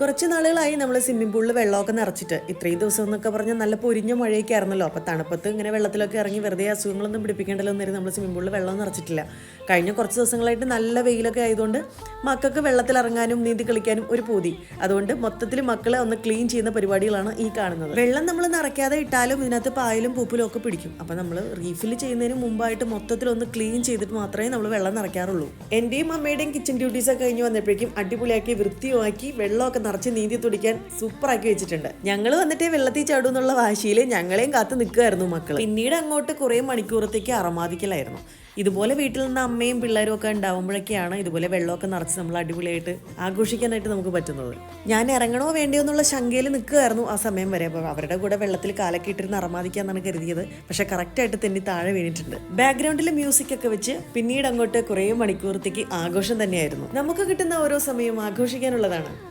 കുറച്ച് നാളുകളായി നമ്മൾ സ്വിമ്മിംഗ് പൂളിൽ വെള്ളമൊക്കെ നിറച്ചിട്ട്. ഇത്രയും ദിവസം എന്നൊക്കെ പറഞ്ഞാൽ നല്ല പൊരിഞ്ഞ മഴയൊക്കെ ആയിരുന്നല്ലോ. അപ്പോൾ തണുപ്പത്ത് ഇങ്ങനെ വെള്ളത്തിലൊക്കെ ഇറങ്ങി വെറുതെ അസുഖങ്ങളൊന്നും പിടിപ്പിക്കേണ്ടല്ലോ എന്നേരം നമ്മൾ സ്വിമ്മിംഗ് പൂളിൽ വെള്ളം നിറച്ചിട്ടില്ല. കഴിഞ്ഞ കുറച്ച് ദിവസങ്ങളായിട്ട് നല്ല വെയിലൊക്കെ ആയതുകൊണ്ട് മക്കൾക്ക് വെള്ളത്തിൽ ഇറങ്ങാനും നീന്തി കളിക്കാനും ഒരു പൂതി. അതുകൊണ്ട് മൊത്തത്തിൽ മക്കളെ ഒന്ന് ക്ലീൻ ചെയ്യുന്ന പരിപാടികളാണ് ഈ കാണുന്നത്. വെള്ളം നമ്മൾ നിറയ്ക്കാതെ ഇട്ടാലും ഇതിനകത്ത് പായലും പൂപ്പിലും ഒക്കെ പിടിക്കും. അപ്പോൾ നമ്മൾ റീഫിൽ ചെയ്യുന്നതിന് മുമ്പായിട്ട് മൊത്തത്തിൽ ഒന്ന് ക്ലീൻ ചെയ്തിട്ട് മാത്രമേ നമ്മൾ വെള്ളം നിറയ്ക്കാറുള്ളൂ. എന്റെയും അമ്മയുടെയും കിച്ചൺ ഡ്യൂട്ടീസ് ഒക്കെ കഴിഞ്ഞ് വന്നപ്പോഴേക്കും അടിപൊളിയാക്കി വൃത്തിയാക്കി വെള്ളമൊക്കെ നിറച്ച് നീന്തി തുടിക്കാൻ സൂപ്പറാക്കി വെച്ചിട്ടുണ്ട്. ഞങ്ങൾ വന്നിട്ടേ വെള്ളത്തിൽ ചാടും എന്നുള്ള വാശിയിൽ ഞങ്ങളെയും കാത്ത് നിൽക്കുമായിരുന്നു മക്കൾ പിന്നീട് അങ്ങോട്ട് കുറേ മണിക്കൂറത്തേക്ക് അറമാദിക്കലായിരുന്നു. ഇതുപോലെ വീട്ടിൽ നിന്ന് അമ്മയും പിള്ളേരും ഒക്കെ ഉണ്ടാവുമ്പോഴൊക്കെയാണ് ഇതുപോലെ വെള്ളമൊക്കെ നിറച്ച് നമ്മൾ അടിപൊളിയായിട്ട് ആഘോഷിക്കാനായിട്ട് നമുക്ക് പറ്റുന്നത്. ഞാൻ ഇറങ്ങണോ വേണ്ടിയോ എന്നുള്ള ശങ്കയിൽ നിൽക്കുമായിരുന്നു ആ സമയം വരെ. അപ്പോൾ അവരുടെ കൂടെ വെള്ളത്തിൽ കാലൊക്കെ ഇട്ടിരുന്ന് അറമാദിക്കാന്നാണ് കരുതിയത്. പക്ഷെ കറക്റ്റായിട്ട് തെന്നി താഴെ വീണിട്ടുണ്ട്. ബാക്ക്ഗ്രൗണ്ടിൽ മ്യൂസിക് ഒക്കെ വെച്ച് പിന്നീട് അങ്ങോട്ട് കുറേ മണിക്കൂറത്തേക്ക് ആഘോഷം തന്നെയായിരുന്നു. നമുക്ക് കിട്ടുന്ന ഓരോ സമയവും ആഘോഷിക്കാനുള്ളതാണ്.